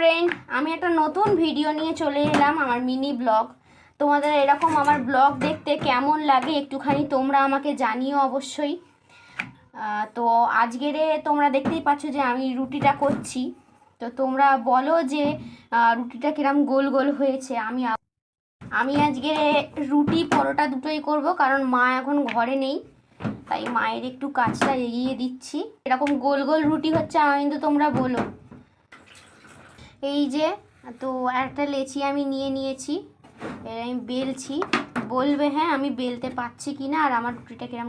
Friend আমি একটা নতুন ভিডিও নিয়ে চলে এলাম আমার মিনি ব্লগ তোমাদের এরকম আমার ব্লগ দেখতে কেমন লাগে একটুখানি তোমরা আমাকে জানিও অবশ্যই। তো আজকেরে তোমরা দেখতেই পাচ্ছ যে আমি রুটিটা করছি। তো তোমরা বলো যে রুটিটা কিরম গোল গোল হয়েছে। আমি আমি আজকে রুটি পরোটা দুটোই করব, কারণ মা এখন ঘরে নেই। তাই মায়ের একটু কাজটা এগিয়ে দিচ্ছি। এরকম গোল গোল রুটি হচ্ছে আমি কিন্তু তোমরা বলো। এই যে, তো একটা লেচি আমি নিয়ে নিয়েছি আমি বেলছি। বলবে হ্যাঁ আমি বেলতে পারছি কি না আর আমার রুটিটা কিরম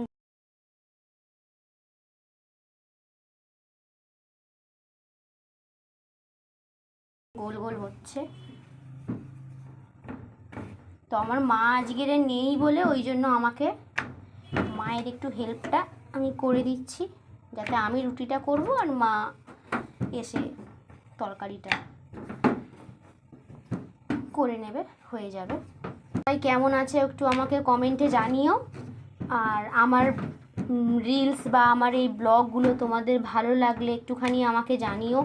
গোল গোল হচ্ছে। তো আমার মা আজকের নেই বলে ওই জন্য আমাকে মায়ের একটু হেল্পটা আমি করে দিচ্ছি, যাতে আমি রুটিটা করব আর মা এসে তরকারিটা করে নেবে, হয়ে যাবে। তাই কেমন আছে একটু আমাকে কমেন্টে জানিও। আর আমার রিলস বা আমার এই ব্লগগুলো তোমাদের ভালো লাগলে একটুখানি আমাকে জানিও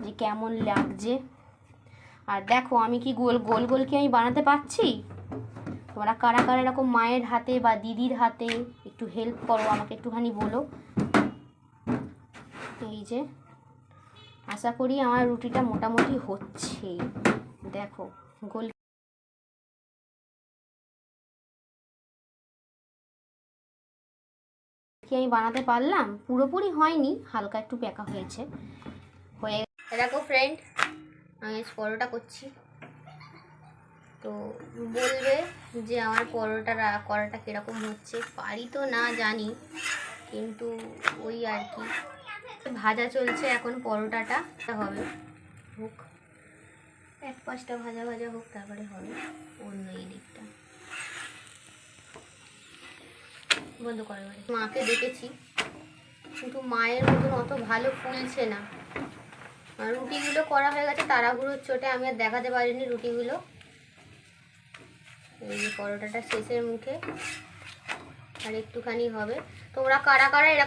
যে কেমন লাগছে। আর দেখো, আমি কি গোল গোল গোল কি আমি বানাতে পারছি? তোমরা কারা কারা এরকম মায়ের হাতে বা দিদির হাতে একটু হেল্প করো, আমাকে একটুখানি বলো। এই যে, আশা করি আমার রুটিটা মোটামুটি হচ্ছেই। দেখো গোল কি আমি বানাতে পারলাম? পুরোপুরি হয়নি, হালকা একটু পেকা হয়েছে। হয়ে দেখো ফ্রেন্ড আমি পরোটা করছি। তো বলবে যে আমার পরোটা করাটা কীরকম হচ্ছে? পারি তো না জানি, কিন্তু ওই আর কি। ভাজা চলছে এখন পরোটাটা হবে। হোক। এক পাঁচটা ভাজা ভাজা হোক, তারপরে হবে অন্য এই দিকটা বন্ধ করে মাকে দেখেছি কিন্তু মায়ের মতন অত ভালো ফুলছে না। রুটিগুলো করা হয়ে গেছে তাড়াহুড়োর চোটে আমি আর দেখাতে পারিনি রুটিগুলো। এই যে পরোটাটা শেষের মুখে, আর একটুখানি হবে। তোমরা কারা কারা এরকম